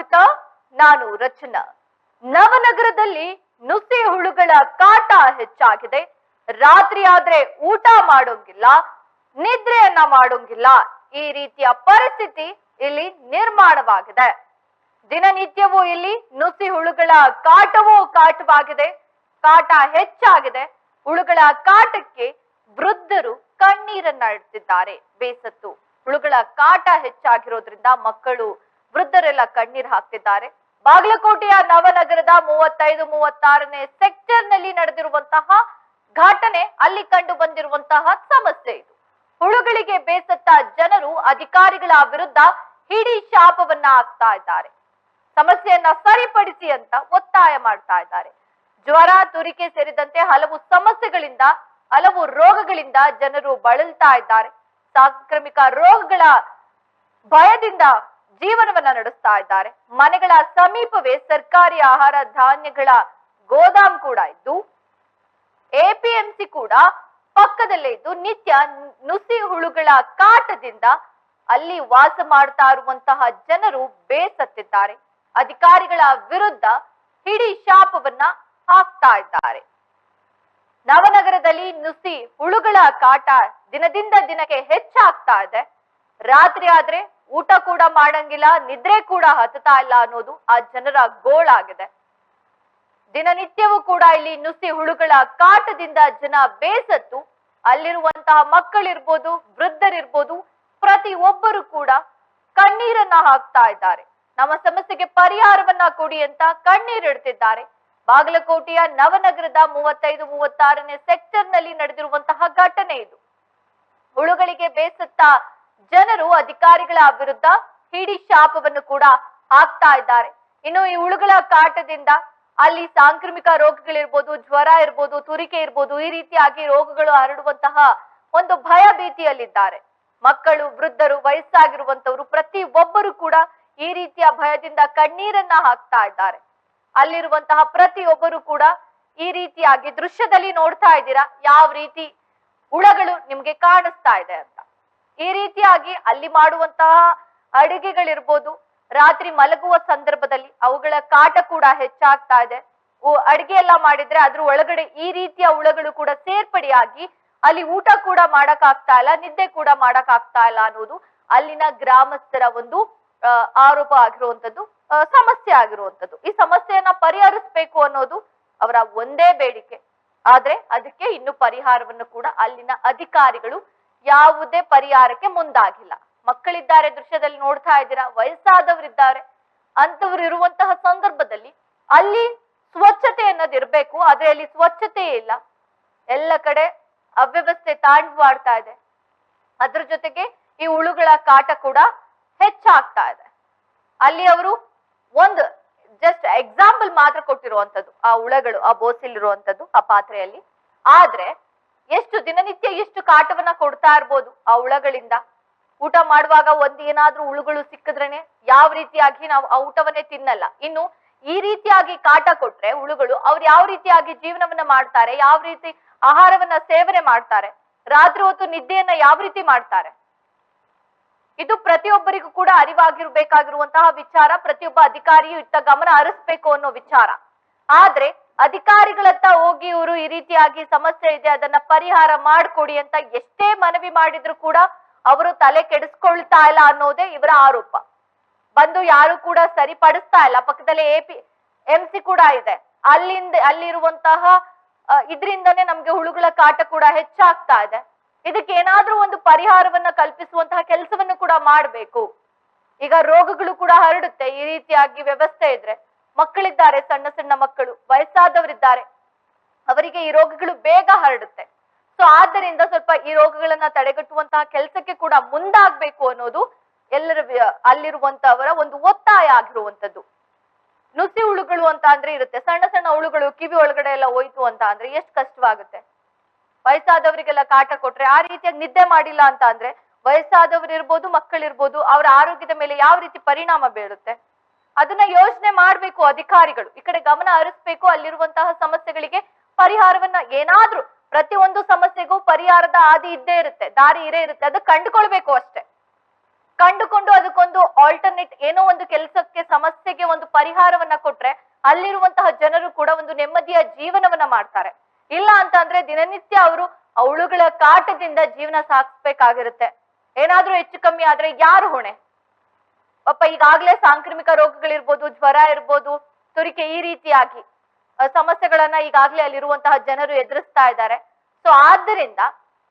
ಸ್ವಾಗತ ನಾನು ರಚನಾ. ನವನಗರದಲ್ಲಿ ನುಸಿ ಹುಳುಗಳ ಕಾಟ ಹೆಚ್ಚಾಗಿದೆ. ರಾತ್ರಿ ಆದ್ರೆ ಊಟ ಮಾಡೋಂಗಿಲ್ಲ, ನಿದ್ರೆಯನ್ನ ಮಾಡೋಂಗಿಲ್ಲ. ಈ ರೀತಿಯ ಪರಿಸ್ಥಿತಿ ಇಲ್ಲಿ ನಿರ್ಮಾಣವಾಗಿದೆ. ದಿನನಿತ್ಯವೂ ಇಲ್ಲಿ ನುಸಿ ಹುಳುಗಳ ಕಾಟವೂ ಕಾಟವಾಗಿದೆ. ಕಾಟ ಹೆಚ್ಚಾಗಿದೆ. ಹುಳುಗಳ ಕಾಟಕ್ಕೆ ವೃದ್ಧರು ಕಣ್ಣೀರನ್ನ ಇಡ್ತಿದ್ದಾರೆ. ಬೇಸತ್ತು. ಹುಳುಗಳ ಕಾಟ ಹೆಚ್ಚಾಗಿರೋದ್ರಿಂದ ಮಕ್ಕಳು ವೃದ್ಧರೆಲ್ಲ ಕಣ್ಣೀರ್ ಹಾಕ್ತಿದ್ದಾರೆ. ಬಾಗಲಕೋಟೆಯ ನವನಗರದ ಮೂವತ್ತೈದು, ಮೂವತ್ತಾರನೇ ಸೆಕ್ಟರ್ನಲ್ಲಿ ನಡೆದಿರುವಂತಹ ಘಟನೆ ಅಲ್ಲಿ ಕಂಡು ಬಂದಿರುವಂತಹ ಸಮಸ್ಯೆ ಇದು. ಹುಳುಗಳಿಗೆ ಬೇಸತ್ತ ಜನರು ಅಧಿಕಾರಿಗಳ ವಿರುದ್ಧ ಹಿಡಿ ಶಾಪವನ್ನ ಹಾಕ್ತಾ ಇದ್ದಾರೆ. ಸಮಸ್ಯೆಯನ್ನ ಸರಿಪಡಿಸಿ ಅಂತ ಒತ್ತಾಯ ಮಾಡ್ತಾ ಇದ್ದಾರೆ. ಜ್ವರ, ತುರಿಕೆ ಸೇರಿದಂತೆ ಹಲವು ಸಮಸ್ಯೆಗಳಿಂದ, ಹಲವು ರೋಗಗಳಿಂದ ಜನರು ಬಳಲ್ತಾ ಇದ್ದಾರೆ. ಸಾಂಕ್ರಾಮಿಕ ರೋಗಗಳ ಭಯದಿಂದ ಜೀವನವನ್ನ ನಡೆಸ್ತಾ ಇದ್ದಾರೆ. ಮನೆಗಳ ಸಮೀಪವೇ ಸರ್ಕಾರಿ ಆಹಾರ ಧಾನ್ಯಗಳ ಗೋದಾಮ್ ಕೂಡ ಇದ್ದು ಎಪಿಎಂಸಿ ಕೂಡ ಪಕ್ಕದಲ್ಲೇ ಇದ್ದು, ನಿತ್ಯ ನುಸಿ ಹುಳುಗಳ ಕಾಟದಿಂದ ಅಲ್ಲಿ ವಾಸ ಮಾಡ್ತಾ ಇರುವಂತಹ ಜನರು ಬೇಸತ್ತಿದ್ದಾರೆ. ಅಧಿಕಾರಿಗಳ ವಿರುದ್ಧ ಹಿಡಿ ಶಾಪವನ್ನ ಹಾಕ್ತಾ ಇದ್ದಾರೆ. ನವನಗರದಲ್ಲಿ ನುಸಿ ಹುಳುಗಳ ಕಾಟ ದಿನದಿಂದ ದಿನಕ್ಕೆ ಹೆಚ್ಚಾಗ್ತಾ ಇದೆ. ರಾತ್ರಿ ಆದ್ರೆ ಊಟ ಕೂಡ ಮಾಡಂಗಿಲ್ಲ, ನಿದ್ರೆ ಕೂಡ ಹತ್ತತಾ ಇಲ್ಲ ಅನ್ನೋದು ಆ ಜನರ ಗೋಳಾಗಿದೆ ದಿನನಿತ್ಯವೂ ಕೂಡ ಇಲ್ಲಿ ನುಸಿ ಹುಳುಗಳ ಕಾಟದಿಂದ ಜನ ಬೇಸತ್ತು, ಅಲ್ಲಿರುವಂತಹ ಮಕ್ಕಳಿರ್ಬೋದು, ವೃದ್ಧರಿರ್ಬೋದು ಪ್ರತಿ ಒಬ್ಬರು ಕೂಡ ಕಣ್ಣೀರನ್ನ ಹಾಕ್ತಾ ಇದ್ದಾರೆ. ನಮ್ಮ ಸಮಸ್ಯೆಗೆ ಪರಿಹಾರವನ್ನ ಕೊಡಿ ಅಂತ ಕಣ್ಣೀರಿಡ್ತಿದ್ದಾರೆ ಬಾಗಲಕೋಟೆಯ ನವನಗರದ ಮೂವತ್ತೈದು, ಮೂವತ್ತಾರನೇ ಸೆಕ್ಟರ್ನಲ್ಲಿ ನಡೆದಿರುವಂತಹ ಘಟನೆ ಇದು. ಹುಳುಗಳಿಗೆ ಬೇಸತ್ತ ಜನರು ಅಧಿಕಾರಿಗಳ ವಿರುದ್ಧ ಹಿಡಿ ಶಾಪವನ್ನು ಕೂಡ ಹಾಕ್ತಾ ಇದ್ದಾರೆ. ಇನ್ನು ಈ ಹುಳುಗಳ ಕಾಟದಿಂದ ಅಲ್ಲಿ ಸಾಂಕ್ರಾಮಿಕ ರೋಗಗಳಿರ್ಬೋದು, ಜ್ವರ ಇರ್ಬೋದು, ತುರಿಕೆ ಇರ್ಬೋದು, ಈ ರೀತಿಯಾಗಿ ರೋಗಗಳು ಹರಡುವಂತಹ ಒಂದು ಭಯ ಭೀತಿಯಲ್ಲಿದ್ದಾರೆ. ಮಕ್ಕಳು, ವೃದ್ಧರು ವಯಸ್ಸಾಗಿರುವಂತವರು ಪ್ರತಿ ಒಬ್ಬರು ಕೂಡ ಈ ರೀತಿಯ ಭಯದಿಂದ ಕಣ್ಣೀರನ್ನ ಹಾಕ್ತಾ ಇದ್ದಾರೆ. ಅಲ್ಲಿರುವಂತಹ ಪ್ರತಿಯೊಬ್ಬರು ಕೂಡ ಈ ರೀತಿಯಾಗಿ ದೃಶ್ಯದಲ್ಲಿ ನೋಡ್ತಾ ಇದ್ದೀರಾ? ಯಾವ ರೀತಿ ಹುಳಗಳು ನಿಮ್ಗೆ ಕಾಣಿಸ್ತಾ ಇದೆ ಅಂತ. ಈ ರೀತಿಯಾಗಿ ಅಲ್ಲಿ ಮಾಡುವಂತಹ ಅಡುಗೆಗಳಿರ್ಬೋದು. ರಾತ್ರಿ ಮಲಗುವ ಸಂದರ್ಭದಲ್ಲಿ ಅವುಗಳ ಕಾಟ ಕೂಡ ಹೆಚ್ಚಾಗ್ತಾ ಇದೆ. ಅಡಿಗೆ ಎಲ್ಲ ಮಾಡಿದ್ರೆ ಅದ್ರ ಒಳಗಡೆ ಈ ರೀತಿಯ ಹುಳಗಳು ಕೂಡ ಸೇರ್ಪಡೆಯಾಗಿ ಅಲ್ಲಿ ಊಟ ಕೂಡ ಮಾಡಕ್ ಆಗ್ತಾ ಇಲ್ಲ, ನಿದ್ದೆ ಕೂಡ ಮಾಡಕ್ ಆಗ್ತಾ ಇಲ್ಲ ಅನ್ನೋದು ಅಲ್ಲಿನ ಗ್ರಾಮಸ್ಥರ ಒಂದು ಆರೋಪ ಆಗಿರುವಂತದ್ದು ಸಮಸ್ಯೆ ಆಗಿರುವಂತದ್ದು ಈ ಸಮಸ್ಯೆಯನ್ನ ಪರಿಹರಿಸಬೇಕು ಅನ್ನೋದು ಅವರ ಒಂದೇ ಬೇಡಿಕೆ. ಆದ್ರೆ ಅದಕ್ಕೆ ಇನ್ನು ಪರಿಹಾರವನ್ನು ಕೂಡ ಅಲ್ಲಿನ ಅಧಿಕಾರಿಗಳು ಯಾವುದೇ ಪರಿಹಾರಕ್ಕೆ ಮುಂದಾಗಿಲ್ಲ. ಮಕ್ಕಳಿದ್ದಾರೆ ದೃಶ್ಯದಲ್ಲಿ ನೋಡ್ತಾ ಇದ್ದೀರಾ, ವಯಸ್ಸಾದವರಿದ್ದಾರೆ. ಅಂತವ್ರು ಇರುವಂತಹ ಸಂದರ್ಭದಲ್ಲಿ ಅಲ್ಲಿ ಸ್ವಚ್ಛತೆ ಅನ್ನೋದು ಇರ್ಬೇಕು, ಆದ್ರೆ ಅಲ್ಲಿ ಸ್ವಚ್ಛತೆ ಇಲ್ಲ. ಎಲ್ಲ ಕಡೆ ಅವ್ಯವಸ್ಥೆ ತಾಂಡವಾಡ್ತಾ ಇದೆ. ಅದ್ರ ಜೊತೆಗೆ ಈ ಹುಳುಗಳ ಕಾಟ ಕೂಡ ಹೆಚ್ಚಾಗ್ತಾ ಇದೆ. ಅಲ್ಲಿ ಅವರು ಒಂದು ಜಸ್ಟ್ ಎಕ್ಸಾಂಪಲ್ ಮಾತ್ರ ಕೊಟ್ಟಿರುವಂತದ್ದು ಆ ಹುಳಗಳು, ಆ ಬೋಸಿಲಿರುವಂತದ್ದು ಆ ಪಾತ್ರೆಯಲ್ಲಿ. ಆದ್ರೆ ಎಷ್ಟು ದಿನನಿತ್ಯ ಎಷ್ಟು ಕಾಟವನ್ನ ಕೊಡ್ತಾ ಇರ್ಬೋದು ಆ ಹುಳಗಳಿಂದ? ಊಟ ಮಾಡುವಾಗ ಒಂದ್ ಏನಾದ್ರೂ ಹುಳುಗಳು ಸಿಕ್ಕಿದ್ರೇನೆ ಯಾವ ರೀತಿಯಾಗಿ ನಾವು ಆ ಊಟವನ್ನೇ ತಿನ್ನಲ್ಲ. ಇನ್ನು ಈ ರೀತಿಯಾಗಿ ಕಾಟ ಕೊಟ್ರೆ ಹುಳುಗಳು ಅವ್ರು ಯಾವ ರೀತಿಯಾಗಿ ಜೀವನವನ್ನ ಮಾಡ್ತಾರೆ, ಯಾವ ರೀತಿ ಆಹಾರವನ್ನ ಸೇವನೆ ಮಾಡ್ತಾರೆ, ರಾತ್ರಿ ಹೊತ್ತು ನಿದ್ದೆಯನ್ನ ಯಾವ ರೀತಿ ಮಾಡ್ತಾರೆ? ಇದು ಪ್ರತಿಯೊಬ್ಬರಿಗೂ ಕೂಡ ಅರಿವಾಗಿರ್ಬೇಕಾಗಿರುವಂತಹ ವಿಚಾರ, ಪ್ರತಿಯೊಬ್ಬ ಅಧಿಕಾರಿಯು ಇತ್ತ ಗಮನ ಹರಿಸ್ಬೇಕು ಅನ್ನೋ ವಿಚಾರ. ಆದ್ರೆ ಅಧಿಕಾರಿಗಳತ್ತ ಹೋಗಿ ಇವರು ಈ ರೀತಿಯಾಗಿ ಸಮಸ್ಯೆ ಇದೆ, ಅದನ್ನ ಪರಿಹಾರ ಮಾಡ್ಕೊಡಿ ಅಂತ ಎಷ್ಟೇ ಮನವಿ ಮಾಡಿದ್ರು ಕೂಡ ಅವರು ತಲೆ ಕೆಡಿಸ್ಕೊಳ್ತಾ ಇಲ್ಲ ಅನ್ನೋದೇ ಇವರ ಆರೋಪ. ಬಂದು ಯಾರು ಕೂಡ ಸರಿಪಡಿಸ್ತಾ ಇಲ್ಲ. ಪಕ್ಕದಲ್ಲಿ ಎಪಿ ಎಂ ಸಿ ಕೂಡ ಇದೆ. ಅಲ್ಲಿಂದ, ಅಲ್ಲಿರುವಂತಹ ಇದ್ರಿಂದನೇ ನಮ್ಗೆ ಹುಳುಗಳ ಕಾಟ ಕೂಡ ಹೆಚ್ಚಾಗ್ತಾ ಇದೆ. ಇದಕ್ಕೆ ಏನಾದ್ರೂ ಒಂದು ಪರಿಹಾರವನ್ನ ಕಲ್ಪಿಸುವಂತಹ ಕೆಲಸವನ್ನು ಕೂಡ ಮಾಡ್ಬೇಕು. ಈಗ ರೋಗಗಳು ಕೂಡ ಹರಡುತ್ತೆ. ಈ ರೀತಿಯಾಗಿ ವ್ಯವಸ್ಥೆ ಇದ್ರೆ. ಮಕ್ಕಳಿದ್ದಾರೆ, ಸಣ್ಣ ಸಣ್ಣ ಮಕ್ಕಳು, ವಯಸ್ಸಾದವರಿದ್ದಾರೆ. ಅವರಿಗೆ ಈ ರೋಗಗಳು ಬೇಗ ಹರಡುತ್ತೆ. ಸೊ ಆದ್ದರಿಂದ ಸ್ವಲ್ಪ ಈ ರೋಗಗಳನ್ನ ತಡೆಗಟ್ಟುವಂತಹ ಕೆಲಸಕ್ಕೆ ಕೂಡ ಮುಂದಾಗಬೇಕು ಅನ್ನೋದು ಎಲ್ಲರ ಅಲ್ಲಿರುವಂತವರ ಒಂದು ಒತ್ತಾಯ ಆಗಿರುವಂತದ್ದು ನುಸಿ ಹುಳುಗಳು ಅಂತ ಅಂದ್ರೆ ಇರುತ್ತೆ. ಸಣ್ಣ ಸಣ್ಣ ಹುಳುಗಳು ಕಿವಿ ಒಳಗಡೆ ಎಲ್ಲ ಹೋಯ್ತು ಅಂತ ಅಂದ್ರೆ ಎಷ್ಟು ಕಷ್ಟವಾಗುತ್ತೆ. ವಯಸ್ಸಾದವರಿಗೆಲ್ಲ ಕಾಟ ಕೊಟ್ರೆ ಆ ರೀತಿಯಾಗಿ ನಿದ್ದೆ ಮಾಡಿಲ್ಲ ಅಂತ ಅಂದ್ರೆ ವಯಸ್ಸಾದವರು ಇರ್ಬೋದು ಮಕ್ಕಳಿರ್ಬೋದು, ಅವರ ಆರೋಗ್ಯದ ಮೇಲೆ ಯಾವ ರೀತಿ ಪರಿಣಾಮ ಬೀಳುತ್ತೆ? ಅದನ್ನ ಯೋಜನೆ ಮಾಡ್ಬೇಕು ಅಧಿಕಾರಿಗಳು. ಈ ಕಡೆ ಗಮನ ಹರಿಸ್ಬೇಕು, ಅಲ್ಲಿರುವಂತಹ ಸಮಸ್ಯೆಗಳಿಗೆ ಪರಿಹಾರವನ್ನ ಏನಾದ್ರೂ ಪ್ರತಿ ಒಂದು ಸಮಸ್ಯೆಗೂ ಪರಿಹಾರದ ಹಾದಿ ಇದ್ದೇ ಇರುತ್ತೆ, ದಾರಿ ಇರೇ ಇರುತ್ತೆ, ಅದು ಕಂಡುಕೊಳ್ಬೇಕು ಅಷ್ಟೇ. ಕಂಡುಕೊಂಡು ಅದಕ್ಕೊಂದು ಆಲ್ಟರ್ನೇಟ್ ಏನೋ ಒಂದು ಕೆಲಸಕ್ಕೆ, ಸಮಸ್ಯೆಗೆ ಒಂದು ಪರಿಹಾರವನ್ನ ಕೊಟ್ರೆ ಅಲ್ಲಿರುವಂತಹ ಜನರು ಕೂಡ ಒಂದು ನೆಮ್ಮದಿಯ ಜೀವನವನ್ನ ಮಾಡ್ತಾರೆ. ಇಲ್ಲ ಅಂತ ಅಂದ್ರೆ ದಿನನಿತ್ಯ ಅವರು ಅವಳುಗಳ ಕಾಟದಿಂದ ಜೀವನ ಸಾಗಿಸ್ಬೇಕಾಗಿರುತ್ತೆ. ಏನಾದ್ರೂ ಹೆಚ್ಚು ಕಮ್ಮಿ ಆದ್ರೆ ಯಾರು ಹೊಣೆ? ಪಾಪ ಈಗಾಗ್ಲೇ ಸಾಂಕ್ರಾಮಿಕ ರೋಗಗಳಿರ್ಬೋದು, ಜ್ವರ ಇರ್ಬೋದು, ತುರಿಕೆ ಈ ರೀತಿಯಾಗಿ ಸಮಸ್ಯೆಗಳನ್ನ ಈಗಾಗ್ಲೇ ಅಲ್ಲಿರುವಂತಹ ಜನರು ಎದುರಿಸ್ತಾ ಇದ್ದಾರೆ. ಸೊ ಆದ್ದರಿಂದ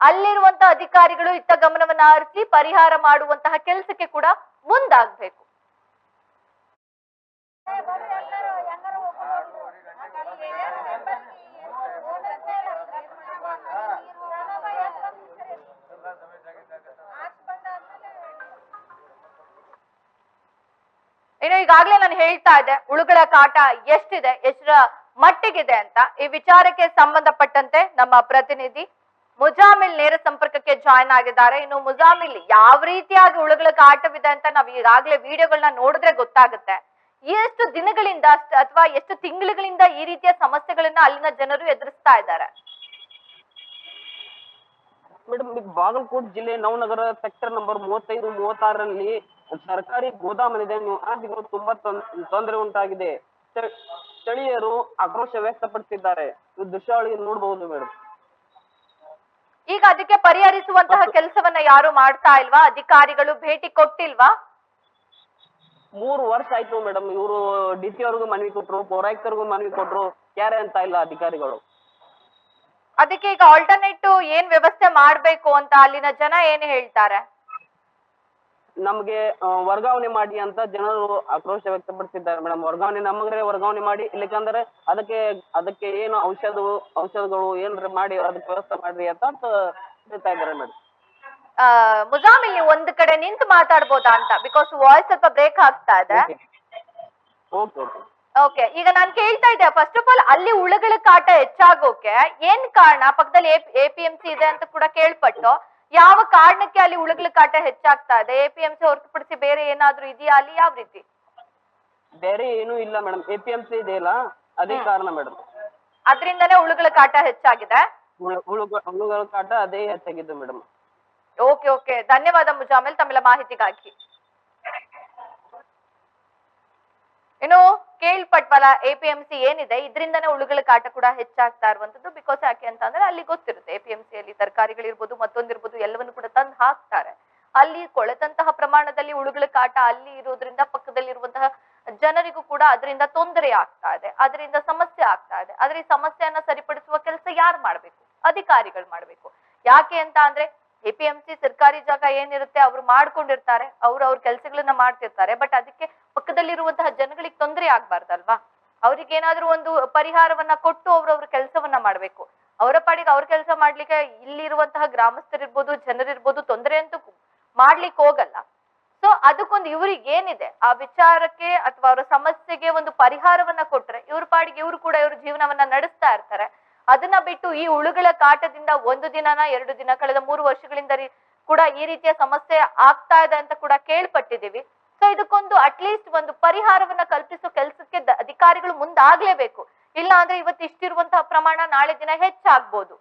ಅಲ್ಲಿರುವಂತಹ ಅಧಿಕಾರಿಗಳು ಇತ್ತ ಗಮನವನ್ನ ಹರಿಸಿ ಪರಿಹಾರ ಮಾಡುವಂತಹ ಕೆಲಸಕ್ಕೆ ಕೂಡ ಮುಂದಾಗ್ಬೇಕು. ಈಗಾಗ್ಲೇ ನಾನು ಹೇಳ್ತಾ ಇದ್ದೆ, ಉಳುಗಳ ಕಾಟ ಎಷ್ಟಿದೆ, ಎಷ್ಟರ ಮಟ್ಟಿಗಿದೆ ಅಂತ. ಈ ವಿಚಾರಕ್ಕೆ ಸಂಬಂಧಪಟ್ಟಂತೆ ನಮ್ಮ ಪ್ರತಿನಿಧಿ ಮುಜಾಮಿಲ್ ನೇರ ಸಂಪರ್ಕಕ್ಕೆ ಜಾಯ್ನ್ ಆಗಿದ್ದಾರೆ. ಇನ್ನು ಮುಜಾಮಿಲ್ ಯಾವ ರೀತಿಯಾಗಿ ಉಳುಗಳ ಕಾಟವಿದೆ ಅಂತ ನಾವು ಈಗಾಗ್ಲೇ ವಿಡಿಯೋಗಳನ್ನ ನೋಡಿದ್ರೆ ಗೊತ್ತಾಗುತ್ತೆ. ಎಷ್ಟು ದಿನಗಳಿಂದ ಅಥವಾ ಎಷ್ಟು ತಿಂಗಳುಗಳಿಂದ ಈ ರೀತಿಯ ಸಮಸ್ಯೆಗಳನ್ನ ಅಲ್ಲಿನ ಜನರು ಎದುರಿಸ್ತಾ ಇದ್ದಾರೆ? ಮೇಡಮ್ ಬಾಗಲಕೋಟ್ ಜಿಲ್ಲೆ ನವನಗರ ಸೆಕ್ಟರ್ ನಂಬರ್ ಮೂವತ್ತೈದು, ಮೂವತ್ತಾರರಲ್ಲಿ ಸರ್ಕಾರಿ ಗೋದಾಮನಿದೆ ನಿವಾಸಿಗಳು ತುಂಬಾ ತೊಂ- ತೊಂದರೆ ಉಂಟಾಗಿದೆ. ಸ್ಥಳೀಯರು ಆಕ್ರೋಶ ವ್ಯಕ್ತಪಡಿಸಿದ್ದಾರೆ. ಇದು ದೃಶ್ಯಾವಳಿ ನೋಡಬಹುದು ಮೇಡಮ್. ಈಗ ಅದಕ್ಕೆ ಪರಿಹರಿಸುವಂತಹ ಕೆಲಸವನ್ನ ಯಾರು ಮಾಡ್ತಾ ಇಲ್ವಾ? ಅಧಿಕಾರಿಗಳು ಭೇಟಿ ಕೊಟ್ಟಿಲ್ವಾ? ಮೂರು ವರ್ಷ ಆಯ್ತು ಮೇಡಮ್. ಇವರು ಡಿ ಸಿ ಅವ್ರಿಗೂ ಮನವಿ ಕೊಟ್ರು ಪೌರಾಯುಕ್ತರಿಗೂ ಮನವಿ ಕೊಟ್ರು ಯಾರೇ ಅಂತ ಇಲ್ಲ ಅಧಿಕಾರಿಗಳು. ಅದಕ್ಕೆ ಈಗ ಆಲ್ಟರ್ನೇಟಿವ್ ಏನ್ ವ್ಯವಸ್ಥೆ ಮಾಡ್ಬೇಕು ಅಂತ ಅಲ್ಲಿನ ಜನ ಏನ್ ಹೇಳ್ತಾರೆ? ನಮ್ಗೆ ವರ್ಗಾವಣೆ ಮಾಡಿ ಅಂತ ಜನರು ಆಕ್ರೋಶ ವ್ಯಕ್ತಪಡಿಸಿದ್ದಾರೆ ಮೇಡಮ್. ವರ್ಗಾವಣೆ ನಮಗ್ರೆ ವರ್ಗಾವಣೆ ಮಾಡಿ ಇಲ್ಲಿಕಂದ್ರೆ ಅದಕ್ಕೆ ಅದಕ್ಕೆ ಏನು ಔಷಧ ಔಷಧಗಳು ಏನ್ರ ಮಾಡಿ ಅದಕ್ಕೆ ವ್ಯವಸ್ಥೆ ಮಾಡ್ರಿ ಅಂತ ಹೇಳ್ತಾ ಇದ್ದಾರೆ ಮೇಡಮ್. ಆ, ಮುಜಾಮಿಲ್ ನೀವು ಒಂದ್ ಕಡೆ ನಿಂತು ಮಾತಾಡ್ಬೋದಾ ಅಂತ ಬಿಕಾಸ್ ವಾಯ್ಸ್ ಸ್ವಲ್ಪ ಬ್ರೇಕ್ ಆಗ್ತಾ ಇದೆ. ಓಕೆ ಓಕೆ ಓಕೆ ಈಗ ನಾನು ಕೇಳ್ತಾ ಇದ್ದೆ ಫಸ್ಟ್ ಆಫ್ ಆಲ್ ಅಲ್ಲಿ ಉಳಗಳ ಕಾಟ ಹೆಚ್ಚಾಗೋಕೆ ಏನ್ ಕಾರಣ? ಪಕ್ಕದಲ್ಲಿ ಎ ಪಿ ಎಂ ಸಿ ಇದೆ ಅಂತ ಕೂಡ ಕೇಳ್ಪಟ್ಟು. ಯಾವ ಕಾರಣಕ್ಕೆ ಅಲ್ಲಿ ಉಳುಗಳ ಕಾಟ ಹೆಚ್ಚಾಗ್ತಾ ಇದೆ ಎ ಪಿ ಎಂ ಸಿ ಹೊರತುಪಡಿಸಿ ಬೇರೆ ಏನಾದ್ರೂ ಇದೆಯಾ ಅಲ್ಲಿ? ಯಾವ ರೀತಿ? ಬೇರೆ ಏನು ಇಲ್ಲ madam. A P M C ಇದೆಯಲ್ಲ ಅದೇ ಕಾರಣ ಮೇಡಮ್. ಅದರಿಂದನೇ ಉಳುಗಳ ಕಾಟ ಹೆಚ್ಚಾಗಿದೆ? ಉಳುಗಳ ಕಾಟ ಅದೇ ಹೆಚ್ಚಾಗಿದ್ದು ಮೇಡಮ್. Okay okay. ಧನ್ಯವಾದ ಮುಜಾಮಿಲ್. ತಮ್ಮ ಮಾಹಿತಿಗಾಗಿ. ಇನ್ನು ಕೇಳ್ಪಟ್ವಲ್ಲ ಎ ಪಿ ಎಂ ಸಿ ಏನಿದೆ, ಇದರಿಂದನೇ ಉಳುಗಳ ಕಾಟ ಕೂಡ ಹೆಚ್ಚಾಗ್ತಾ ಇರುವಂತದ್ದು ಬಿಕಾಸ್ ಯಾಕೆ ಅಂತ ಅಂದ್ರೆ, ಅಲ್ಲಿ ಗೊತ್ತಿರುತ್ತೆ ಎ ಪಿ ಎಂ ಸಿಯಲ್ಲಿ ತರಕಾರಿಗಳಿರ್ಬೋದು, ಮತ್ತೊಂದಿರ್ಬೋದು, ಎಲ್ಲವನ್ನು ಕೂಡ ತಂದು ಹಾಕ್ತಾರೆ. ಅಲ್ಲಿ ಕೊಳೆತಂತಹ ಪ್ರಮಾಣದಲ್ಲಿ ಉಳುಗಳ ಕಾಟ ಅಲ್ಲಿ ಇರೋದ್ರಿಂದ, ಪಕ್ಕದಲ್ಲಿರುವಂತಹ ಜನರಿಗೂ ಕೂಡ ಅದರಿಂದ ತೊಂದರೆ ಆಗ್ತಾ ಇದೆ, ಅದರಿಂದ ಸಮಸ್ಯೆ ಆಗ್ತಾ ಇದೆ. ಆದ್ರೆ ಈ ಸಮಸ್ಯೆಯನ್ನ ಸರಿಪಡಿಸುವ ಕೆಲಸ ಯಾರು ಮಾಡ್ಬೇಕು? ಅಧಿಕಾರಿಗಳು ಮಾಡ್ಬೇಕು. ಯಾಕೆ ಅಂತ ಅಂದ್ರೆ ಎ ಪಿ ಎಂ ಸಿ ಸರ್ಕಾರಿ ಜಾಗ ಏನಿರುತ್ತೆ ಅವ್ರು ಮಾಡ್ಕೊಂಡಿರ್ತಾರೆ, ಅವ್ರು ಅವ್ರ ಕೆಲಸಗಳನ್ನ ಮಾಡ್ತಿರ್ತಾರೆ ಬಟ್ ಅದಕ್ಕೆ ಪಕ್ಕದಲ್ಲಿರುವಂತಹ ಜನಗಳಿಗೆ ತೊಂದರೆ ಆಗ್ಬಾರ್ದಲ್ವಾ? ಅವ್ರಿಗೆ ಏನಾದ್ರೂ ಒಂದು ಪರಿಹಾರವನ್ನ ಕೊಟ್ಟು ಅವ್ರು ಅವ್ರ ಕೆಲಸವನ್ನ ಮಾಡ್ಬೇಕು. ಅವರ ಪಾಡಿಗೆ ಅವ್ರ ಕೆಲಸ ಮಾಡ್ಲಿಕ್ಕೆ ಇಲ್ಲಿರುವಂತಹ ಗ್ರಾಮಸ್ಥರಿರ್ಬೋದು, ಜನರಿರ್ಬೋದು ತೊಂದರೆ ಅಂತೂ ಮಾಡ್ಲಿಕ್ಕೆ ಹೋಗಲ್ಲ. ಸೊ ಅದಕ್ಕೊಂದು ಇವ್ರಿಗೆ ಏನಿದೆ? ಆ ವಿಚಾರಕ್ಕೆ ಅಥವಾ ಅವರ ಸಮಸ್ಯೆಗೆ ಒಂದು ಪರಿಹಾರವನ್ನ ಕೊಟ್ರೆ, ಇವ್ರ ಪಾಡಿಗೆ ಇವ್ರು ಕೂಡ ಇವ್ರ ಜೀವನವನ್ನ ನಡೆಸ್ತಾ ಇರ್ತಾರೆ. ಅದನ್ನ ಬಿಟ್ಟು ಈ ಹುಳುಗಳ ಕಾಟದಿಂದ ಒಂದು ದಿನನ, ಎರಡು ದಿನ, ಕಳೆದ ಮೂರು ವರ್ಷಗಳಿಂದ ಕೂಡ ಈ ರೀತಿಯ ಸಮಸ್ಯೆ ಆಗ್ತಾ ಇದೆ ಅಂತ ಕೂಡ ಕೇಳ್ಪಟ್ಟಿದ್ದೀವಿ. ಸೊ ಇದಕ್ಕೊಂದು ಅಟ್ಲೀಸ್ಟ್ ಒಂದು ಪರಿಹಾರವನ್ನ ಕಲ್ಪಿಸೋ ಕೆಲಸಕ್ಕೆ ಅಧಿಕಾರಿಗಳು ಮುಂದಾಗ್ಲೇಬೇಕು. ಇಲ್ಲ ಅಂದ್ರೆ ಇವತ್ತು ಇಷ್ಟಿರುವಂತಹ ಪ್ರಮಾಣ ನಾಳೆ ದಿನ ಹೆಚ್ಚಾಗ್ಬೋದು.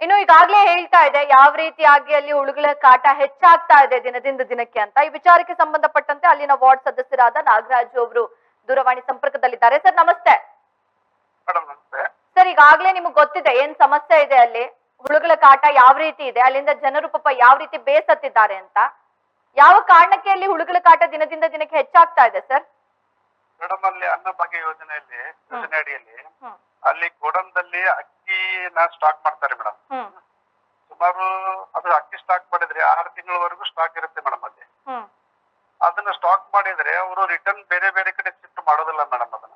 ಇನ್ನು ಈಗಾಗ್ಲೇ ಹೇಳ್ತಾ ಇದೆ ಯಾವ ರೀತಿಯಾಗಿ ಅಲ್ಲಿ ಹುಳುಗಳ ಕಾಟ ಹೆಚ್ಚಾಗ್ತಾ ಇದೆ ದಿನದಿಂದ ದಿನಕ್ಕೆ ಅಂತ. ಈ ವಿಚಾರಕ್ಕೆ ಸಂಬಂಧಪಟ್ಟಂತೆ ಅಲ್ಲಿನ ವಾರ್ಡ್ ಸದಸ್ಯರಾದ ನಾಗರಾಜು ಅವರು ದೂರವಾಣಿ ಸಂಪರ್ಕದಲ್ಲಿದ್ದಾರೆ. ಸರ್ ನಮಸ್ತೆ. ಸರ್ ಈಗಾಗಲೇ ನಿಮ್ಗೆ ಗೊತ್ತಿದೆ ಏನ್ ಸಮಸ್ಯೆ ಇದೆ ಅಲ್ಲಿ? ಹುಳುಗಳ ಕಾಟ ಯಾವ ರೀತಿ ಇದೆ? ಅಲ್ಲಿಂದ ಜನರು ಪಾಪ ಯಾವ ರೀತಿ ಬೇಸತ್ತಿದ್ದಾರೆ ಅಂತ. ಯಾವ ಕಾರಣಕ್ಕೆ ಅಲ್ಲಿ ಹುಳುಗಳ ಕಾಟ ದಿನದಿಂದ ದಿನಕ್ಕೆ ಹೆಚ್ಚಾಗ್ತಾ ಇದೆ ಸರ್? ಮೇಡಮ್ ಅಲ್ಲಿ ಅನ್ನಭಾಗ್ಯ ಯೋಜನೆಯಲ್ಲಿ ಯೋಜನೆ ಅಡಿಯಲ್ಲಿ ಅಲ್ಲಿ ಗೋಡನ್ದಲ್ಲಿ ಅಕ್ಕಿನ ಸ್ಟಾಕ್ ಮಾಡ್ತಾರೆ ಮೇಡಮ್. ಸುಮಾರು ಅದು ಅಕ್ಕಿ ಸ್ಟಾಕ್ ಮಾಡಿದ್ರೆ ಆರು ತಿಂಗಳವರೆಗೂ ಸ್ಟಾಕ್ ಇರುತ್ತೆ ಮೇಡಮ್ ಅಲ್ಲಿ. ಅದನ್ನ ಸ್ಟಾಕ್ ಮಾಡಿದ್ರೆ ಅವರು ರಿಟರ್ನ್ ಬೇರೆ ಬೇರೆ ಕಡೆ ಶಿಫ್ಟ್ ಮಾಡೋದಿಲ್ಲ ಮೇಡಮ್ ಅದನ್ನ.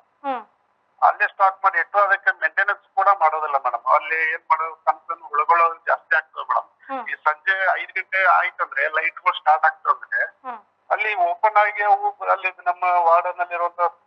ಅಲ್ಲೇ ಸ್ಟಾಕ್ ಮಾಡಿ ಇಟ್ಟು ಅದಕ್ಕೆ ಮೇಂಟೆನೆನ್ಸ್ ಕೂಡ ಮಾಡೋದಿಲ್ಲ ಮೇಡಮ್. ಅಲ್ಲಿ ಏನ್ ಮಾಡೋದು ಸಣ್ಣ ಉಳ್ಕೊಳ್ಳೋದು ಹುಳುಗಳು ಜಾಸ್ತಿ ಆಗ್ತದೆ ಮೇಡಮ್. ಈ ಸಂಜೆ ಐದ್ ಗಂಟೆ ಆಯ್ತಂದ್ರೆ ಲೈಟ್ಗಳು ಸ್ಟಾರ್ಟ್ ಆಗ್ತದೆ ಅಲ್ಲಿ ಓಪನ್ ಆಗಿ ಅವು ಅಲ್ಲಿ ನಮ್ಮ ವಾರ್ಡನಲ್ಲಿರುವಂತ ಬೇರೆ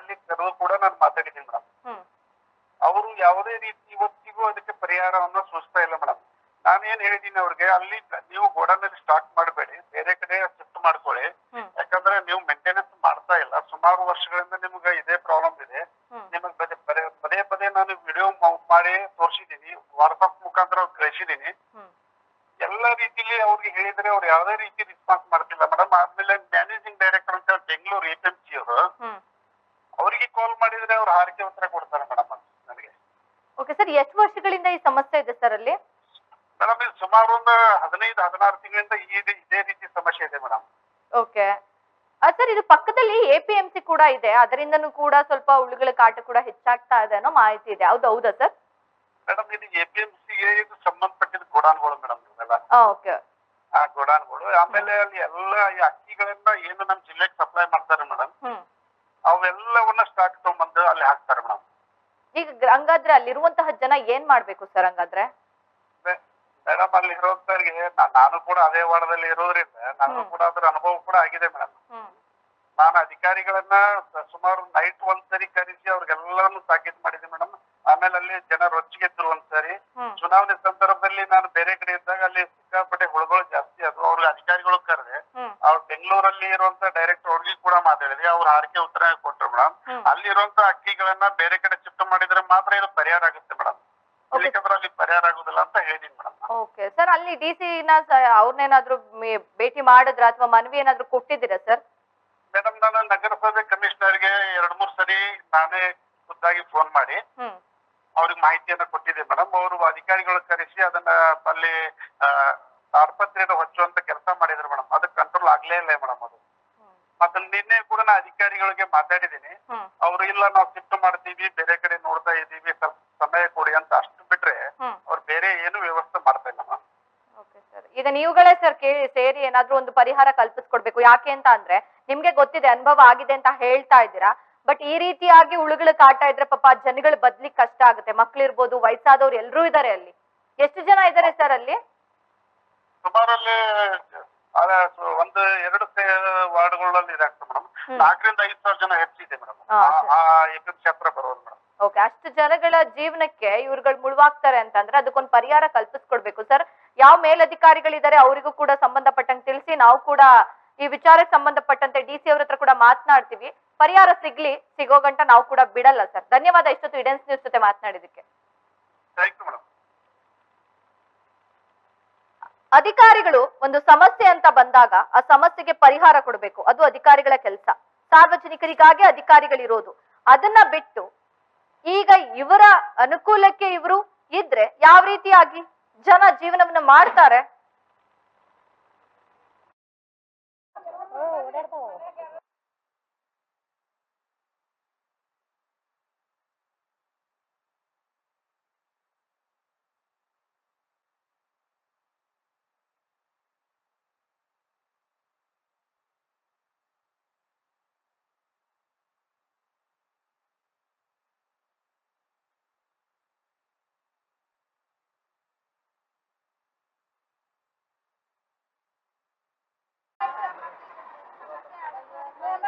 ಅಲ್ಲಿ ಕರೆದು ಕೂಡ ನಾನು ಮಾತಾಡಿದ್ದೀನಿ ಮೇಡಮ್. ಅವರು ಯಾವುದೇ ರೀತಿ ಇವತ್ತಿಗೂ ಅದಕ್ಕೆ ಪರಿಹಾರವನ್ನ ಸೂಚಿಸ್ತಾ ಇಲ್ಲ ಮೇಡಮ್. ನಾನೇನ್ ಹೇಳಿದ್ದೀನಿ ಅವ್ರಿಗೆ ಅಲ್ಲಿ ನೀವು ಗೋಡನ್ನಲ್ಲಿ ಸ್ಟಾಕ್ ಮಾಡಬೇಡಿ ಬೇರೆ ಕಡೆ ಶಿಫ್ಟ್ ಮಾಡ್ಕೊಳ್ಳಿ. ಯಾಕಂದ್ರೆ ನೀವು ಮೇಂಟೆನೆನ್ಸ್ ಮಾಡ್ತಾ ಇಲ್ಲ. ಸುಮಾರು ವರ್ಷಗಳಿಂದ ನಿಮ್ಗೆ ಇದೇ ಪ್ರಾಬ್ಲಮ್ ಇದೆ. ನಿಮಗೆ ಪದೇ ಪದೇ ನಾನು ವಿಡಿಯೋ ಮಾಡಿ ತೋರಿಸಿದ್ದೀನಿ ವಾಟ್ಸಪ್ ಮುಖಾಂತರ ಕಳಿಸಿದೀನಿ ಎಲ್ಲ ರೀತಿಲಿ ಅವ್ರಿಗೆ ಹೇಳಿದ್ರೆ ಅವ್ರು ಯಾವುದೇ ರೀತಿ ರಿಸ್ಪಾನ್ಸ್ ಮಾಡ್ತಿಲ್ಲ ಎಷ್ಟು ವರ್ಷಗಳಿಂದ ಈ ಸಮಸ್ಯೆ ಇದೆ ಸರ್ ಅಲ್ಲಿ? ಮೇಡಮ್ ಇದು ಸುಮಾರು ಒಂದು ಹದಿನೈದು ಹದಿನಾರು ತಿಂಗಳಿಂದ ಈ ಇದೇ ರೀತಿ ಸಮಸ್ಯೆ ಇದೆ ಮೇಡಮ್. ಓಕೆ. ಸರ್ ಇದು ಪಕ್ಕದಲ್ಲಿ ಎ ಪಿ ಎಂ ಸಿ ಕೂಡ ಇದೆ. ಅದರಿಂದನೂ ಕೂಡ ಸ್ವಲ್ಪ ಹುಳುಗಳ ಕಾಟ ಕೂಡ ಹೆಚ್ಚಾಗ್ತಾ ಇದೆ ಅನ್ನೋ ಮಾಹಿತಿ ಇದೆ. ಹೌದು ಹೌದಾ ಸರ್? ಮೇಡಮ್ ಇದು ಎ ಪಿ ಎಂ ಸಿಗೆ ಇದು ಸಂಬಂಧಪಟ್ಟಿದ ಗೋಡಾನ್ಗಳು ಮೇಡಮ್ ಇವೆಲ್ಲ. ಓಕೆ. ಆ ಗೋಡಾನ್ಗಳು. ಆಮೇಲೆ ಅಲ್ಲಿ ಎಲ್ಲ ಈ ಅಕ್ಕಿಗಳನ್ನ ಏನು ನಮ್ಮ ಜಿಲ್ಲೆಗೆ ಸಪ್ಲೈ ಮಾಡ್ತಾರೆ ಮೇಡಮ್ ಅವೆಲ್ಲವನ್ನ ಸ್ಟಾಕ್ ತಗೊಂಡ್ಬಂದು ಅಲ್ಲಿ ಹಾಕ್ತಾರೆ ಮೇಡಮ್. ಈಗ ಹಂಗಾದ್ರೆ ಅಲ್ಲಿರುವಂತಹ ಜನ ಏನ್ ಮಾಡ್ಬೇಕು ಸರ್ ಹಂಗಾದ್ರೆ? ಮೇಡಮ್ ಅಲ್ಲಿ ಇರೋರಿಗೆ ನಾನು ಕೂಡ ಅದೇ ವಾರ್ಡದಲ್ಲಿ ಇರೋದ್ರಿಂದ ನಾನು ಕೂಡ ಅದ್ರ ಅನುಭವ ಕೂಡ ಆಗಿದೆ ಮೇಡಮ್ ನಾನು ಅಧಿಕಾರಿಗಳನ್ನ ಸುಮಾರು ನೈಟ್ ಒಂದ್ಸರಿ ಕರೆಸಿ ಅವ್ರಿಗೆಲ್ಲಾನು ತಾಕೀತ್ ಮಾಡಿದೆ ಮೇಡಮ್ ಆಮೇಲೆ ಅಲ್ಲಿ ಜನ ರೊಚ್ಚಿಗೆದ್ರು ಒಂದ್ಸರಿ ಸರಿ. ಚುನಾವಣೆ ಸಂದರ್ಭದಲ್ಲಿ ನಾನು ಬೇರೆ ಕಡೆ ಇದ್ದಾಗ ಅಲ್ಲಿ ಸಿಕ್ಕಾಪಟ್ಟೆ ಹುಳಗಳು ಜಾಸ್ತಿ ಅದು ಅವ್ರ ಅಧಿಕಾರಿಗಳು ಕರೆದೆ. ಅವ್ರು ಬೆಂಗಳೂರಲ್ಲಿ ಇರುವಂತ ಡೈರೆಕ್ಟ್ ಅವ್ರಿಗೆ ಕೂಡ ಮಾತಾಡಿದ್ವಿ ಅವ್ರ ಹಾರಿಕೆ ಉತ್ತರ ಕೊಟ್ರು ಮೇಡಮ್ ಅಲ್ಲಿ ಇರುವಂತ ಅಕ್ಕಿಗಳನ್ನ ಬೇರೆ ಕಡೆ ಮಾಡಿದ್ರೆ ಮಾತ್ರ ಇದು ಪರಿಹಾರ ಆಗುತ್ತೆ ಮೇಡಮ್. ಇಲ್ಲಿಕಂದ್ರೆ ಅಲ್ಲಿ ಪರಿಹಾರ ಆಗುದಿಲ್ಲ ಅಂತ ಹೇಳಿದೀನಿ ಮೇಡಮ್. ಓಕೆ ಸರ್ ಅಲ್ಲಿ ಡಿ ಸಿ ನ ಅವ್ರನ್ನೇನಾದ್ರೂ ಭೇಟಿ ಮಾಡಿದ್ರ ಅಥವಾ ಮನವಿ ಏನಾದ್ರೂ ಕೊಟ್ಟಿದ್ದೀರಾ ಸರ್ ಮೇಡಮ್ ನಾನು ನಗರಸಭೆ ಕಮಿಷನರ್ಗೆ ಎರಡ್ ಮೂರ್ ಸರಿ ನಾನೇ ಖುದ್ದಾಗಿ ಫೋನ್ ಮಾಡಿ. ಅವ್ರಿಗೆ ಮಾಹಿತಿಯನ್ನ ಕೊಟ್ಟಿದ್ದೆ ಮೇಡಮ್. ಅವರು ಅಧಿಕಾರಿಗಳು ಕರೆಸಿ ಅದನ್ನ ಅಲ್ಲಿ ಆ, ತಾಡ್ಪತ್ರೆನ ಹೊಚ್ಚುವಂತ ಕೆಲಸ ಮಾಡಿದ್ರು ಮೇಡಮ್. ಅದಕ್ಕೆ ಕಂಟ್ರೋಲ್ ಆಗ್ಲೇ ಇಲ್ಲ ಮೇಡಮ್ ಅದು. ಮತ್ತೆ ನಿನ್ನೆ ಕೂಡ ನಾ ಅಧಿಕಾರಿಗಳಿಗೆ ಮಾತಾಡಿದ್ದೀನಿ ಬೇರೆ ಏನು ವ್ಯವಸ್ಥೆ ಮಾಡ್ತಾ ಇಲ್ಲ ಮ್ಯಾಮ್ ಈಗ ನೀವುಗಳೇ ಸರ್ ಕೇಳಿ ಸೇರಿ ಏನಾದ್ರೂ ಒಂದು ಪರಿಹಾರ ಕಲ್ಪಿಸ್ಕೊಡ್ಬೇಕು. ಯಾಕೆ ಅಂತ ಅಂದ್ರೆ ನಿಮ್ಗೆ ಗೊತ್ತಿದೆ ಅನುಭವ ಆಗಿದೆ ಅಂತ ಹೇಳ್ತಾ ಇದ್ದೀರಾ. ಬಟ್ ಈ ರೀತಿಯಾಗಿ ಹುಳುಗಳು ಕಾಟ ಇದ್ರೆ ಪಾಪ ಜನಗಳು ಬದ್ಲಿಕ್ ಕಷ್ಟ ಆಗುತ್ತೆ. ಮಕ್ಳಿರ್ಬೋದು ವಯಸ್ಸಾದವ್ರು ಎಲ್ಲರೂ ಇದಾರೆ ಅಲ್ಲಿ. ಎಷ್ಟು ಜನ ಇದಾರೆ ಸರ್ ಅಲ್ಲಿ? ಸುಮಾರಲ್ಲಿ ಸು- ಒಂದು ಎರಡು ವಾರ್ಡ್ಗಳಲ್ಲಿ ಇದಾಗ್ತದೆ ಮೇಡಮ್. ನಾಲ್ಕರಿಂದ ಐದು ಸಾವಿರ ಜನ ಹೆಚ್ಚಿದೆ ಮೇಡಮ್. ಆ ಎಫ್ ಕ್ಷೇತ್ರ ಬರೋದು ಮೇಡಮ್. ಓಕೆ ಅಷ್ಟು ಜನಗಳ ಜೀವನಕ್ಕೆ ಇವ್ರುಗಳು ಮುಳುವಾಗ್ತಾರೆ ಅಂತಂದ್ರೆ ಅದಕ್ಕೊಂದು ಪರಿಹಾರ ಕಲ್ಪಿಸ್ಕೊಡ್ಬೇಕು. ಸರ್ ಯಾವ ಮೇಲಧಿಕಾರಿಗಳಿದ್ದಾರೆ ಅವರಿಗೂ ಕೂಡ ಸಂಬಂಧಪಟ್ಟಂಗೆ ತಿಳಿಸಿ ನಾವು ಕೂಡ ಈ ವಿಚಾರಕ್ಕೆ ಸಂಬಂಧಪಟ್ಟಂತೆ ಡಿ ಸಿ ಅವ್ರ ಹತ್ರ ಕೂಡ ಮಾತನಾಡ್ತೀವಿ. ಪರಿಹಾರ ಸಿಗ್ಲಿ ಸಿಗೋ ಗಂಟ ನಾವು ಕೂಡ ಬಿಡಲ್ಲ ಸರ್. ಧನ್ಯವಾದ ಇಷ್ಟೊತ್ತು ಇಡೆನ್ಸ್ ನ್ಯೂಸ್ ಜೊತೆ ಮಾತನಾಡಿದಕ್ಕೆ ಥ್ಯಾಂಕ್ ಯು ಮೇಡಮ್. ಅಧಿಕಾರಿಗಳು ಒಂದು ಸಮಸ್ಯೆ ಅಂತ ಬಂದಾಗ ಆ ಸಮಸ್ಯೆಗೆ ಪರಿಹಾರ ಕೊಡಬೇಕು. ಅದು ಅಧಿಕಾರಿಗಳ ಕೆಲಸ. ಸಾರ್ವಜನಿಕರಿಗಾಗಿ ಅಧಿಕಾರಿಗಳಿರೋದು. ಅದನ್ನ ಬಿಟ್ಟು ಈಗ ಇವರ ಅನುಕೂಲಕ್ಕೆ ಇವರು ಇದ್ರೆ ಯಾವ ರೀತಿಯಾಗಿ ಜನ ಜೀವನವನ್ನ ಮಾಡ್ತಾರೆ? Yeah.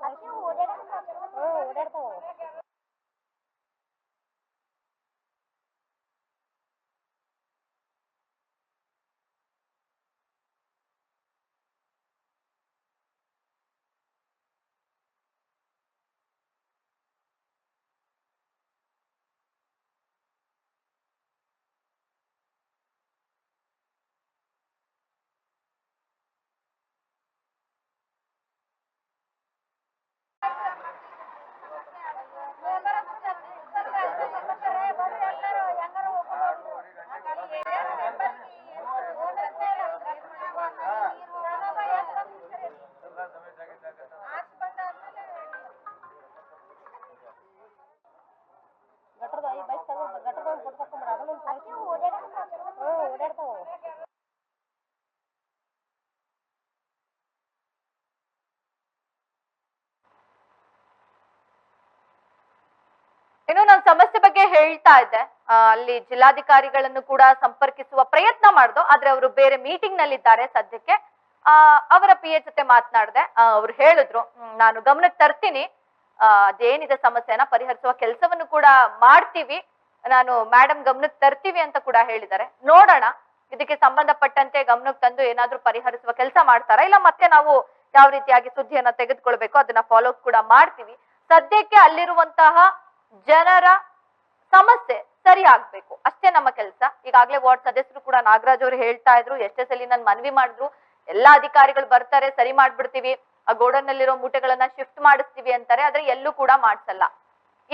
아쉬운 오래를 한다고. 어, 오래를 ಹೇಳ್ತಾ ಇದ್ದೆ ಅಲ್ಲಿ ಜಿಲ್ಲಾಧಿಕಾರಿಗಳನ್ನು ಕೂಡ ಸಂಪರ್ಕಿಸುವ ಪ್ರಯತ್ನ ಮಾಡ್ದು, ಆದ್ರೆ ಅವರು ಬೇರೆ ಮೀಟಿಂಗ್ ನಲ್ಲಿದ್ದಾರೆ ಸದ್ಯಕ್ಕೆ. ಆ, ಅವರ ಪಿ ಎಚ್ ಜೊತೆ ಮಾತನಾಡಿದೆ. ಅವ್ರು ಹೇಳಿದ್ರು ನಾನು ಗಮನಕ್ಕೆ ತರ್ತೀನಿ. ಅದೇನಿದೆ ಸಮಸ್ಯೆನ ಪರಿಹರಿಸುವ ಕೆಲಸವನ್ನು ಕೂಡ ಮಾಡ್ತೀವಿ. ನಾನು ಮೇಡಮ್ ಗಮನಕ್ಕೆ ತರ್ತೀವಿ ಅಂತ ಕೂಡ ಹೇಳಿದ್ದಾರೆ. ನೋಡೋಣ, ಇದಕ್ಕೆ ಸಂಬಂಧಪಟ್ಟಂತೆ ಗಮನಕ್ಕೆ ತಂದು ಏನಾದ್ರೂ ಪರಿಹರಿಸುವ ಕೆಲಸ ಮಾಡ್ತಾರಾ? ಇಲ್ಲ ಮತ್ತೆ ನಾವು ಯಾವ ರೀತಿಯಾಗಿ ಸುದ್ದಿಯನ್ನ ತೆಗೆದುಕೊಳ್ಬೇಕು? ಅದನ್ನ ಫಾಲೋ ಕೂಡ ಮಾಡ್ತೀವಿ. ಸದ್ಯಕ್ಕೆ ಅಲ್ಲಿರುವಂತಹ ಜನರ ಸಮಸ್ಯೆ ಸರಿ ಆಗ್ಬೇಕು. ಅಷ್ಟೇ ನಮ್ಮ ಕೆಲಸ. ಈಗಾಗಲೇ ವಾರ್ಡ್ ಸದಸ್ಯರು ಕೂಡ ನಾಗರಾಜ್ ಅವರು ಹೇಳ್ತಾ ಇದ್ರು ಎಷ್ಟೇ ಸಲ ನನ್ ಮನವಿ ಮಾಡಿದ್ರು. ಎಲ್ಲಾ ಅಧಿಕಾರಿಗಳು ಬರ್ತಾರೆ, ಸರಿ ಮಾಡ್ಬಿಡ್ತೀವಿ. ಆ ಗೋಡನ್ ನಲ್ಲಿರೋ ಮೂಟೆಗಳನ್ನ ಶಿಫ್ಟ್ ಮಾಡಿಸ್ತೀವಿ ಅಂತಾರೆ, ಆದ್ರೆ ಎಲ್ಲೂ ಕೂಡ ಮಾಡ್ಸಲ್ಲ.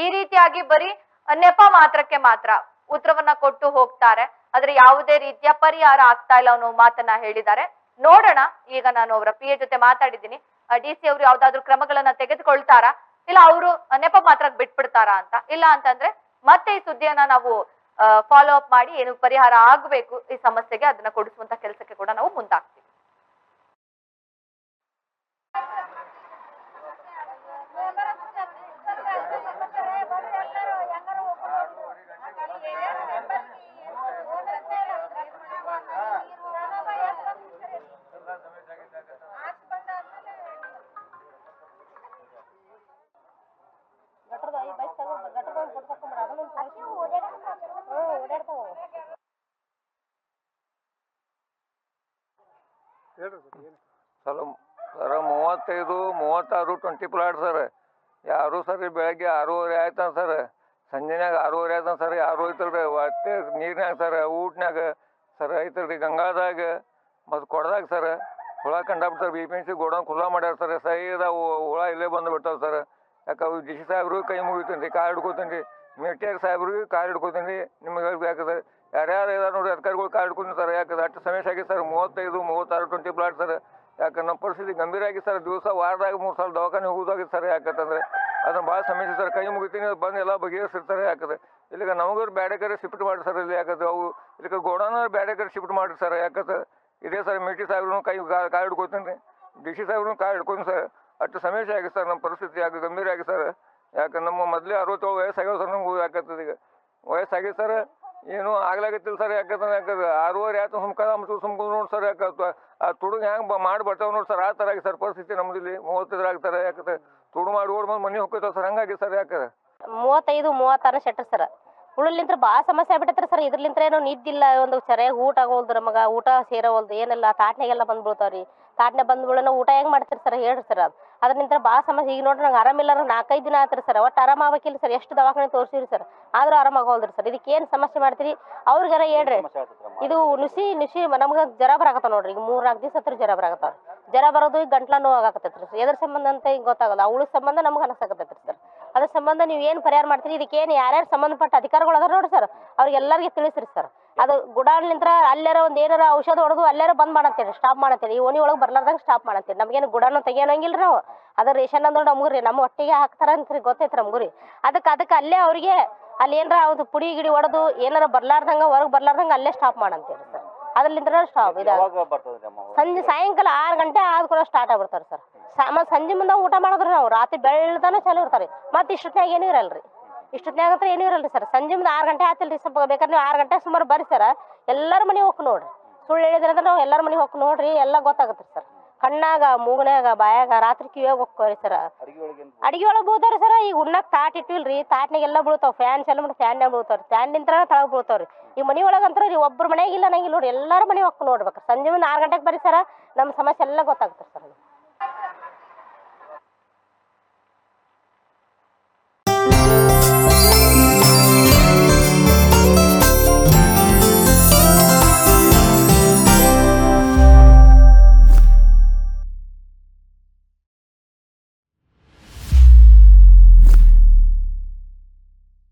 ಈ ರೀತಿಯಾಗಿ ಬರೀ ನೆಪ ಮಾತ್ರಕ್ಕೆ ಮಾತ್ರ ಉತ್ತರವನ್ನ ಕೊಟ್ಟು ಹೋಗ್ತಾರೆ. ಆದ್ರೆ ಯಾವುದೇ ರೀತಿಯ ಪರಿಹಾರ ಆಗ್ತಾ ಇಲ್ಲ ಅನ್ನೋ ಮಾತನ್ನ ಹೇಳಿದ್ದಾರೆ. ನೋಡೋಣ, ಈಗ ನಾನು ಅವರ ಪಿ ಎ ಜೊತೆ ಮಾತಾಡಿದ್ದೀನಿ. ಡಿ ಸಿ ಅವರು ಯಾವ್ದಾದ್ರು ಕ್ರಮಗಳನ್ನ ತೆಗೆದುಕೊಳ್ತಾರಾ? ಇಲ್ಲ ಅವರು ನೆಪ ಮಾತ್ರ ಬಿಟ್ಬಿಡ್ತಾರಾ ಅಂತ? ಇಲ್ಲ ಅಂತಂದ್ರೆ ಮತ್ತೆ ಈ ಸುದ್ದಿಯನ್ನ ನಾವು ಫಾಲೋ ಅಪ್ ಮಾಡಿ ಏನು ಪರಿಹಾರ ಆಗಬೇಕು ಈ ಸಮಸ್ಯೆಗೆ ಅದನ್ನ ಕೊಡಿಸುವಂತ ಕೆಲಸಕ್ಕೆ ಕೂಡ ನಾವು ಮುಂದಾಗ್ತೀವಿ. ಸರ್, ಸರ, ಮೂವತ್ತೈದು, ಮೂವತ್ತಾರು ಟ್ವೆಂಟಿ ಪ್ಲಾಟ್ ಸರ್. ಯಾರು ಸರ್ ಬೆಳಗ್ಗೆ ಆರೂವರೆ ಆಯ್ತಾನ ಸರ್? ಸಂಜೆನಾಗ ಆರೂವರೆ ಆಯ್ತಾನ ಸರ್, ಯಾರು ಐತಲ್ರಿ ಒಟ್ಟೆ ನೀರ್ನ್ಯಾಗ ಸರ್, ಊಟ್ನ್ಯಾಗ ಸರ್, ಐತಲ್ರಿ ಗಂಗಾದಾಗ. ಮತ್ತು ಕೊಡದಾಗ ಸರ್, ಹುಳ ಕಂಡಾಬಿಡ್ತಾರೆ B P N C godown ಖುಲ್ಲಾ ಮಾಡ್ಯಾರ ಸರ್ ಸೈದ ಹುಳ ಇಲ್ಲೇ ಬಂದು ಬಿಡ್ತಾವೆ ಸರ್. ಯಾಕೆ ಡಿ ಸಿ ಸಾಹೇಬ್ರು ಕೈ ಮುಗಿತೀನಿ ರೀ ಕಾರ್ ಹಿಡ್ಕೋತೀನಿ ರೀ ಮೇಟಿಯಾರ್ ಸಾಹೇಬ್ರಿಗೆ ಕಾರ್ ಹಿಡ್ಕೊತೀನಿ, ನಿಮ್ಗೆ ಯಾಕಂದ್ರೆ ಯಾರ್ಯಾರು ಇದಾರೆ ನೋಡಿ ಅಧಿಕಾರಿಗಳು ಕಾರ್ ಹಿಡ್ಕೊಂಡು ಸರ್, ಯಾಕಂದ್ರೆ ಅಷ್ಟು ಸಮಸ್ಯೆ ಆಗಿ ಸರ್, ಮೂವತ್ತೈದು, ಮೂವತ್ತಾರು ಟ್ವೆಂಟಿ ಪ್ಲಾಟ್ ಸರ್. ಯಾಕಂದ್ರೆ ನಮ್ಮ ಪರಿಸ್ಥಿತಿ ಗಂಭೀರ ಆಗಿ ಸರ್, ದಿವಸ ವಾರದಾಗ ಮೂರು ಸಲ ದವಾಖಾನೆ ಹೋಗೋದಾಗಿತ್ತು ಸರ್, ಯಾಕಂತಂದ್ರೆ ಅದನ್ನ ಭಾಳ ಸಮಸ್ಯೆ ಸರ್, ಕೈ ಮುಗಿತೀನಿ ಬಂದು ಎಲ್ಲ ಬಗೆಹರಿಸಿರ್ತಾರೆ ಯಾಕಂದ್ರೆ ಇಲ್ಲಿಗ ನಮಗೂ ಬೇಡ ಕಡೆ ಶಿಫ್ಟ್ ಮಾಡಿ ಸರ್, ಇಲ್ಲಿ ಯಾಕಂದ್ರೆ ಅವು ಇಲ್ಲಿ ಗೋಡಾನ ಬೇಡ ಕಡೆ ಶಿಫ್ಟ್ ಮಾಡಿ ಸರ್, ಯಾಕಂದ್ರೆ ಇದೇ ಸರ್ ಮೇಟಿ ಸಾಹೇಬ್ರು ಕೈ ಕಾರ್ ಹಿಡ್ಕೊತೀನಿ ಡಿ ಸಿ ಸಾಹೇಬ್ರು ಕಾರ್ ಹಿಡ್ಕೊಂಡು ಸರ್, ಅಷ್ಟು ಸಮಸ್ಯೆ ಆಗಿ ಸರ್, ನಮ್ಮ ಪರಿಸ್ಥಿತಿ ಯಾಕೆ ಗಂಭೀರ ಆಗಿ ಸರ್. ಯಾಕೆ ನಮ್ಮ ಮೊದಲೇ ಅರವತ್ತೇಳು ವಯಸ್ಸಾಗ್ಯಾವ ಸರ್ ನಮ್ಗೆ ಯಾಕತ್ತದ ಈಗ. ವಯಸ್ಸಾಗಿದೆ ಸರ್, ಏನು ಆಗ್ಲಾಗತ್ತಿಲ್ಲ ಸರ್ ಯಾಕಂದ್ರೆ ಯಾಕಂದ್ರೆ ಆರೂವರೆ ಆಯ್ತು ಸುಮ್ಕ ಮತ್ತು ಸುಮ್ಕೊಂಡು ನೋಡಿ ಸರ್ ಯಾಕೆ ಆ ತುಡುಗ ಹೆಂಗೆ ಮಾಡಿ ಬರ್ತಾವೆ ನೋಡಿ ಸರ್, ಆ ಥರ ಆಗಿ ಸರ್ ಪರಿಸ್ಥಿತಿ ನಮ್ದು ಇಲ್ಲಿ ಆಗ್ತಾರೆ ಯಾಕಂದ್ರೆ ತುಡು ಮಾಡಿ ಓಡ್ ಬಂದು ಮನೆ ಹೋಗ್ತಾವೆ ಸರ್, ಹಂಗಾಗಿ ಸರ್ ಯಾಕೆ ಮೂವತ್ತೈದು ಮೂವತ್ತಾರು ಶೆಟ್ಟ ಸರ್. ಉಳಿಲಿಂತ್ರ ಭಾಳ ಸಮಸ್ಯೆ ಆಗ್ಬಿಟ್ಟೈತ್ರಿ ಸರ್, ಇದ್ರಲಿಂತ್ರ ಏನೋ ನಿದ್ದಿಲ್ಲ, ಒಂದು ಸರಿಯಾಗಿ ಊಟ ಆಗೋಲ್ದು ನಮಗೆ, ಊಟ ಸೇರೋವಲ್ದು, ಏನಿಲ್ಲ, ತಾಟ್ನಾಗೆಲ್ಲ ಬಂದು ಬೀಳ್ತಾವ್ರಿ ತಾಟ್ನೆ ಬಂದು ಊಟ ಹೆಂಗ್ ಮಾಡ್ತೀರಿ ಸರ್? ಹೇಳ್ರಿ ಸರ್ ಅದು. ಅದ್ರಲಿಂತ್ರ ಭಾಳ ಸಮಸ್ಯೆ. ಈಗ ನೋಡ್ರಿ ನಂಗೆ ಆರಾಮಿಲ್ಲ ನಾಲ್ಕೈದು ದಿನ ಆತ್ರಿ ಸರ್. ಒಟ್ಟು ಆರಾಮ ಆಗ್ಬೇಕಿಲ್ಲ ಸರ್. ಎಷ್ಟು ದವಾಖಾನೆ ತೋರಿಸಿರಿ ಸರ್. ಆದ್ರೂ ಆರಾಮ ಆಗೋಲ್ದ್ರಿ ಸರ್. ಇದಕ್ಕೆ ಏನು ಸಮಸ್ಯೆ ಮಾಡ್ತೀರಿ? ಅವ್ರಿಗಾರ ಹೇಳ್ರಿ. ಇದು ನುಸಿ ನುಸಿ ನಮ್ಗೆ ಜ್ವರ ಬರಾಕತ್ತ ನೋಡ್ರಿ. ಈಗ ಮೂರ್ ನಾಲ್ಕು ದಿವಸ ಹತ್ರ ಜ್ವರ ಬರಾಕತ್ತಾವ. ಜ್ವರ ಬರೋದು ಈಗ ಗಂಟ್ಲ ನೋವು ಆಗಾಕತ್ತೈತ್ರಿ ಸರ್. ಎದ್ರ ಸಂಬಂಧ ಅಂತ ಈಗ ಗೊತ್ತಾಗಲ್ಲ. ಅವಳ ಸಂಬಂಧ ನಮ್ಗೆ ಅನಸಾಕತ್ತೈತ್ರಿ ಸರ್. ಅದ್ರ ಸಂಬಂಧ ನೀವು ಏನು ಪರಿಹಾರ ಮಾಡ್ತೀರಿ? ಇದಕ್ಕೆ ಏನು ಯಾರ್ಯಾರು ಸಂಬಂಧಪಟ್ಟ ಅಧಿಕಾರಿಗಳು ಅದಾರ ನೋಡಿ ಸರ್ ಅವ್ರಿಗೆಲ್ಲರಿಗೆ ತಿಳಿಸ್ರಿ ಸರ್ ಅದು ಗುಡಾನ್ಲಿಂತ್ರ ಅಲ್ಲಾರ ಒಂದು ಏನಾರ ಔಷಧ ಹೊಡೆದು ಅಲ್ಲಾರ ಬಂದ್ ಮಾಡತ್ತೇರಿ ಸ್ಟಾಪ್ ಮಾಡತ್ತೇರಿ ಈ ಓಣಿ ಒಳಗೆ ಬರ್ಲಾರ್ದಂಗೆ ಸ್ಟಾಪ್ ಮಾಡತ್ತೇಳಿ ನಮ್ಗೇನು ಗುಡಾನು ತೆಗಿಯೋಂಗಿಲ್ಲ ನಾವು. ಅದ್ರ ರೇಷನ್ ಅಂದ್ರೆ ನಮ್ಗೆ ರೀ ನಮ್ಮ ಒಟ್ಟಿಗೆ ಹಾಕ್ತಾರ ಅಂತ್ರಿ ಗೊತ್ತೈತೆ ನಮ್ಗೂ ರೀ ಅದಕ್ಕೆ ಅದಕ್ಕೆ ಅಲ್ಲೇ ಅವ್ರಿಗೆ ಅಲ್ಲಿ ಏನಾರ ಅದು ಪುಡಿ ಗಿಡಿ ಹೊಡೆದು ಏನಾರ ಬರ್ಲಾರ್ದಂಗ ಹೊರಗೆ ಬರ್ಲಾರ್ದಂಗ ಅಲ್ಲೇ ಸ್ಟಾಪ್ ಮಾಡಂತೇಳಿ ಸರ್ ಸ್ಟಾಪ್ ಇದು. ಸಂಜೆ ಸಾಯಂಕಾಲ ಆರು ಗಂಟೆ ಆದ ಕೂಡ ಸ್ಟಾರ್ಟ್ ಆಗ್ಬಿಡ್ತಾರೆ ಸರ್ ಮತ್ತೆ ಸಂಜೆ ಮುಂದೆ ಊಟ ಮಾಡಿದ್ರೆ ನಾವು ರಾತ್ರಿ ಬೆಳ್ದಾನೆ ಚಾಲು ಇರ್ತಾರೆ. ಮತ್ತೆ ಇಷ್ಟೊತ್ತಿನಾಗ ಏನೂ ಇರಲ್ರಿ. ಇಷ್ಟೊತ್ತಿನಾಗ ಹತ್ರ ಏನೂ ಇರಲ್ರಿ ಸರ್ ಸಂಜೆ ಮುಂದೆ ಆರು ಗಂಟೆ ಆತಿಲ್ರಿ ಸ್ವಲ್ಪ ಬೇಕಾದ್ರೆ ನೀವು ಆರು ಗಂಟೆ ಸುಮಾರು ಬರ್ರಿ ಸರ್ ಎಲ್ಲರ ಮನೆ ಹೋಗಿ ನೋಡ್ರಿ. ಸುಳ್ಳು ಹೇಳಿದ್ರೆ ಅಂದ್ರೆ ನಾವು ಎಲ್ಲರ ಮನೆಗೆ ಹೋಗಿ ನೋಡ್ರಿ ಎಲ್ಲ ಗೊತ್ತಾಗತ್ತೆ ಸರ್ ಕಣ್ಣಾಗ ಮೂಗನಾಗ ಬಾಯಾಗ ರಾತ್ರಿ ಕಿವಿಯಾಗ ಹೋಗ್ಕೋರಿ ಸರ್. ಅಡಿಗೆ ಒಳಗೆ ಬೀಳ್ತಾವ್ರಿ ಸರ್. ಈಗ ಉಣ್ಣಕ್ ತಾಟ್ ಇಟ್ಟಿಲ್ರಿ ತಾಟ್ನಾಗೆಲ್ಲ ಬೀಳ್ತಾವ. ಫ್ಯಾನ್ ಎಲ್ಲ ಮಾಡಿ ಫ್ಯಾನ್ಯಾಗ ಬೀಳ್ತಾವ್ರಿ. ಫ್ಯಾನ್ ನಿಂತ್ರ ತಳಗ್ ಬೀಳ್ತಾವ್ರಿ. ಈ ಮನೆ ಒಳಗೆ ಅಂತಾರೆ ರೀ ಒಬ್ರು ಮನೆಗೆ ಇಲ್ಲ ನಂಗಿಲ್ಲ ನೋಡ್ರಿ. ಎಲ್ಲಾರ ಮನೆ ಹೋಗಿ ನೋಡ್ಬೇಕು ಸಂಜೆ ಮುಂದೆ ಆರು ಗಂಟೆಗೆ ಬರ್ರಿ ಸರ್. ನಮ್ಮ ಸಮಸ್ಯೆ ಎಲ್ಲ ಗೊತ್ತಾಗ್ತದೆ ಸರ್.